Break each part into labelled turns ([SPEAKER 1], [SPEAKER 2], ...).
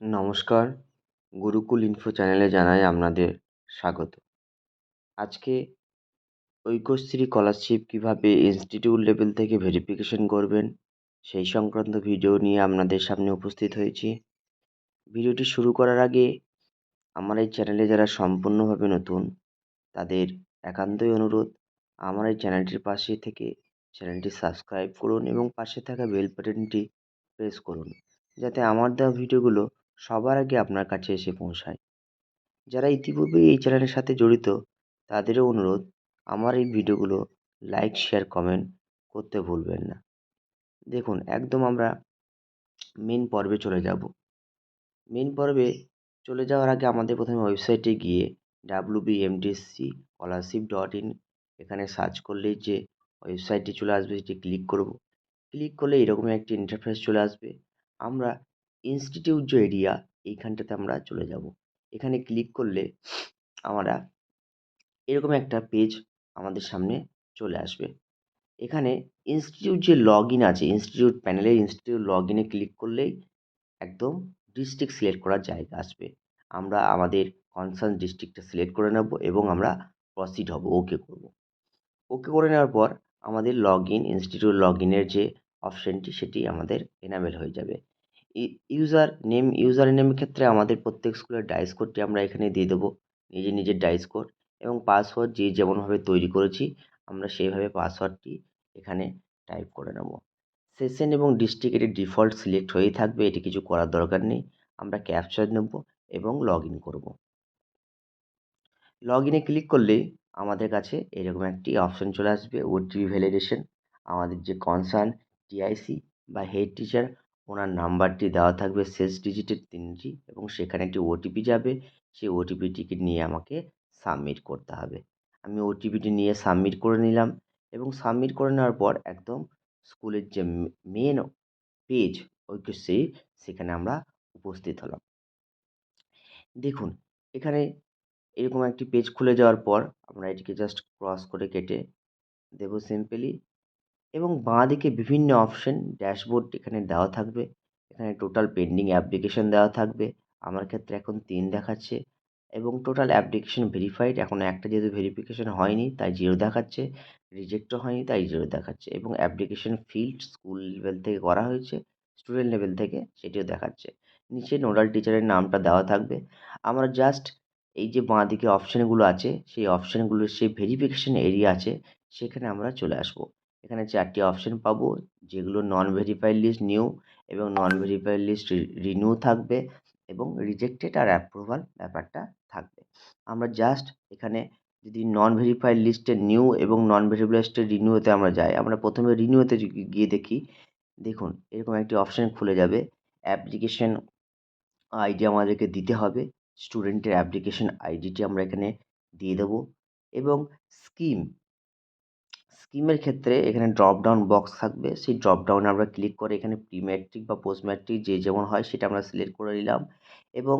[SPEAKER 1] নমস্কার। গুরুকুল ইনফো চ্যানেলে জানাই আপনাদের স্বাগত। আজকে ঐক্যশ্রী স্কলারশিপ কীভাবে ইনস্টিটিউট লেভেল থেকে ভেরিফিকেশন করবেন, সেই সংক্রান্ত ভিডিও নিয়ে আপনাদের সামনে উপস্থিত হয়েছি। ভিডিওটি শুরু করার আগে আমার এই চ্যানেলে যারা সম্পূর্ণভাবে নতুন, তাদের একান্তই অনুরোধ, আমার এই চ্যানেলটির পাশে থেকে চ্যানেলটি সাবস্ক্রাইব করুন এবং পাশে থাকা বেল বাটনটি প্রেস করুন, যাতে আমার দেওয়া ভিডিওগুলো সবার আগে আপনার কাছে এসে পৌঁছায়। যারা ইতিপূর্বেই এই চ্যানেলের সাথে জড়িত, তাদেরও অনুরোধ, আমার এই ভিডিওগুলো লাইক, শেয়ার, কমেন্ট করতে ভুলবেন না। দেখুন, একদম আমরা মেন পর্বে চলে যাব। মেন পর্বে চলে যাওয়ার আগে আমাদের প্রথমে ওয়েবসাইটে গিয়ে W MTSC scholarship dot in এখানে সার্চ করলেই যে ওয়েবসাইটটি চলে আসবে, সেটি ক্লিক করব। ক্লিক করলে এরকম একটি ইন্টারফেস চলে আসবে। আমরা ইনস্টিটিউট যে এরিয়া এইখানটাতে আমরা চলে যাব। এখানে ক্লিক করলে আমরা এরকম একটা পেজ আমাদের সামনে চলে আসবে। এখানে ইনস্টিটিউট যে লগ ইন আছে ইনস্টিটিউট প্যানেলে ইনস্টিটিউট লগ ইনে ক্লিক করলেই একদম ডিস্ট্রিক্ট সিলেক্ট করার জায়গা আসবে। আমরা আমাদের কনসার্ন ডিস্ট্রিক্টটা সিলেক্ট করে নেব এবং আমরা প্রসিড হব ওকে করব। ওকে করে নেওয়ার পর আমাদের লগ ইন ইনস্টিটিউট লগ ইনের যে অপশানটি সেটি আমাদের এনাবেল হয়ে যাবে। ইউজার নেম ইউজার নেমের ক্ষেত্রে আমাদের প্রত্যেক স্কুলের ডাইস কোডটি আমরা এখানে দিয়ে দেবো। নিজের নিজের ডাইস কোড এবং পাসওয়ার্ড যে যেমনভাবে তৈরি করেছি, আমরা সেইভাবে পাসওয়ার্ডটি এখানে টাইপ করে নেব। সেশন এবং ডিস্ট্রিক্ট এটি ডিফল্ট সিলেক্ট হয়েই থাকবে, এটি কিছু করার দরকার নেই। আমরা ক্যাপচার নেব এবং লগ ইন করব। লগ ইনে ক্লিক করলেই আমাদের কাছে এরকম একটি অপশান চলে আসবে ওটিপি ভ্যালিডেশন আমাদের যে কনসার্ন টিআইসি বা হেড টিচার ওনার নাম্বারটি দেওয়া থাকবে শেষ ডিজিটের তিনটি এবং সেখানে একটি ওটিপি যাবে। সেই ওটিপিটিকে নিয়ে আমাকে সাবমিট করতে হবে। আমি ওটিপিটি নিয়ে সাবমিট করে নিলাম এবং সাবমিট করে নেওয়ার পর একদম স্কুলের যে মেন পেজ ঐক্যশ্রী সেখানে আমরা উপস্থিত হলাম। দেখুন, এখানে এরকম একটি পেজ খুলে যাওয়ার পর আমরা এটিকে জাস্ট ক্রস করে কেটে দেবো সিম্পলি এবং বাঁ দিকে বিভিন্ন অপশন ড্যাশবোর্ড এখানে দেওয়া থাকবে। এখানে টোটাল পেন্ডিং অ্যাপ্লিকেশন দেওয়া থাকবে। আমার ক্ষেত্রে এখন তিন দেখাচ্ছে এবং টোটাল অ্যাপ্লিকেশন ভেরিফাইড এখনও একটা যেহেতু ভেরিফিকেশন হয়নি, তাই জিরো দেখাচ্ছে। রিজেক্টও হয়নি, তাই জিরো দেখাচ্ছে এবং অ্যাপ্লিকেশন ফিল্ড স্কুল লেভেল থেকে করা হয়েছে স্টুডেন্ট লেভেল থেকে সেটিও দেখাচ্ছে। নিচে নোডাল টিচারের নামটা দেওয়া থাকবে। আমরা জাস্ট এই যে বাঁ দিকে অপশানগুলো আছে, সেই অপশানগুলোর সেই ভেরিফিকেশন এরিয়া আছে, সেখানে আমরা চলে আসব। এখানে চারটি অপশান পাবো, যেগুলো নন ভেরিফাইড লিস্ট নিউ এবং নন ভেরিফাইড লিস্ট রিনিউ থাকবে এবং রিজেক্টেড আর অ্যাপ্রুভাল ব্যাপারটা থাকবে। আমরা জাস্ট এখানে যদি নন ভেরিফাইড লিস্টে নিউ এবং নন ভেরিফাইড লিস্টে রিনিউতে আমরা যাই, আমরা প্রথমে রিনিউতে গিয়ে দেখি, দেখুন এরকম একটি অপশান খুলে যাবে অ্যাপ্লিকেশন আইডি আমাদেরকে দিতে হবে স্টুডেন্টের অ্যাপ্লিকেশন আইডিটি আমরা এখানে দিয়ে দেবো এবং স্কিম স্কিমের ক্ষেত্রে এখানে ড্রপ ডাউন বক্স থাকবে। সেই ড্রপ ডাউনে আমরা ক্লিক করে এখানে প্রি ম্যাট্রিক বা পোস্ট ম্যাট্রিক যে যেমন হয় সেটা আমরা সিলেক্ট করে নিলাম এবং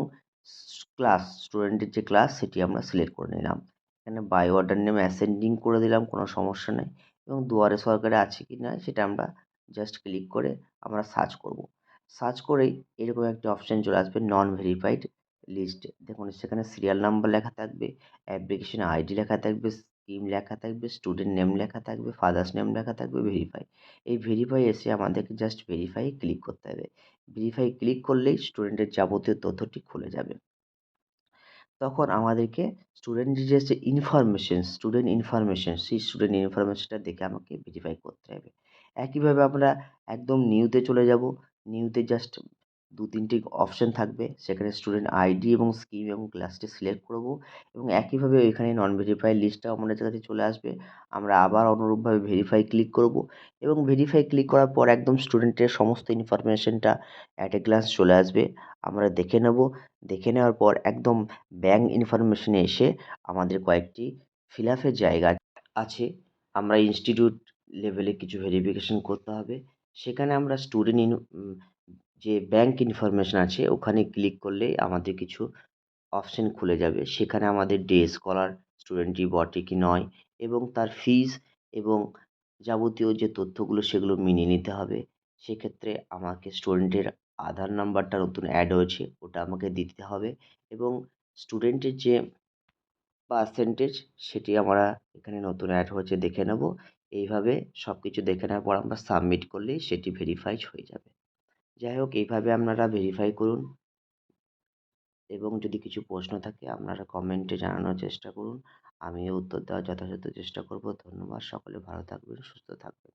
[SPEAKER 1] ক্লাস স্টুডেন্টের যে ক্লাস সেটি আমরা সিলেক্ট করে নিলাম। এখানে বাই অর্ডার নেম অ্যাসেন্ডিং করে দিলাম, কোনো সমস্যা নেই। এবং দুয়ারে সরকারে আছে কি না সেটা আমরা জাস্ট ক্লিক করে আমরা সার্চ করব। সার্চ করেই এরকম একটি অপশান চলে আসবে নন ভেরিফাইড লিস্টে দেখুন, সেখানে সিরিয়াল নাম্বার লেখা থাকবে অ্যাপ্লিকেশন আইডি লেখা থাকবে স্কিম লেখা থাকবে স্টুডেন্ট নেম লেখা থাকবে ফাদার্স নেম লেখা থাকবে ভেরিফাই এই ভেরিফাই এসে আমাদেরকে জাস্ট ভেরিফাই ক্লিক করতে হবে। ভেরিফাই ক্লিক করলেই স্টুডেন্টের যাবতীয় তথ্যটি খুলে যাবে। তখন আমাদেরকে স্টুডেন্টের যে ইনফরমেশন স্টুডেন্ট ইনফরমেশন সেই স্টুডেন্ট ইনফরমেশনটা দেখে আমাকে ভেরিফাই করতে হবে। একইভাবে আমরা একদম নিউতে চলে যাব। নিউতে জাস্ট দু তিনটি অপশান থাকবে। সেখানে স্টুডেন্ট আইডি এবং স্কিম এবং ক্লাসটি সিলেক্ট করব এবং একইভাবে এখানে নন ভেরিফাই লিস্টটাও আমাদের কাছে চলে আসবে। আমরা আবার অনুরূপভাবে ভেরিফাই ক্লিক করব এবং ভেরিফাই ক্লিক করার পর একদম স্টুডেন্টের সমস্ত ইনফরমেশনটা অ্যাট এ গ্লান্স চলে আসবে। আমরা দেখে নেব। দেখে নেওয়ার পর একদম ব্যাঙ্ক ইনফরমেশনে এসে আমাদের কয়েকটি ফিল আপের জায়গা আছে। আমরা ইনস্টিটিউট লেভেলে কিছু ভেরিফিকেশন করতে হবে। সেখানে আমরা স্টুডেন্ট ইন যে ব্যাংক ইনফরমেশন আছে, ওখানে ক্লিক করলেই আমাদের কিছু অপশান খুলে যাবে। সেখানে আমাদের ডে স্কলার স্টুডেন্টটি বটে কি নয় এবং তার ফিজ এবং যাবতীয় যে তথ্যগুলো সেগুলো মিলিয়ে নিতে হবে। সেক্ষেত্রে আমাকে স্টুডেন্টের আধার নাম্বারটা নতুন অ্যাড হয়েছে, ওটা আমাকে দিতে হবে এবং স্টুডেন্টের যে পার্সেন্টেজ সেটি আমরা এখানে নতুন অ্যাড হয়েছে দেখে নেব। এইভাবে সব কিছু দেখে নেওয়ার পর আমরা সাবমিট করলেই সেটি ভেরিফাইড হয়ে যাবে। যাই হোক, এইভাবে আপনারা ভেরিফাই করুন। এবং যদি কিছু প্রশ্ন থাকে, আপনারা কমেন্টে জানানোর চেষ্টা করুন। আমিও উত্তর দেওয়ার যথাযথ চেষ্টা করব। ধন্যবাদ, সকলে ভালো থাকবেন, সুস্থ থাকবেন।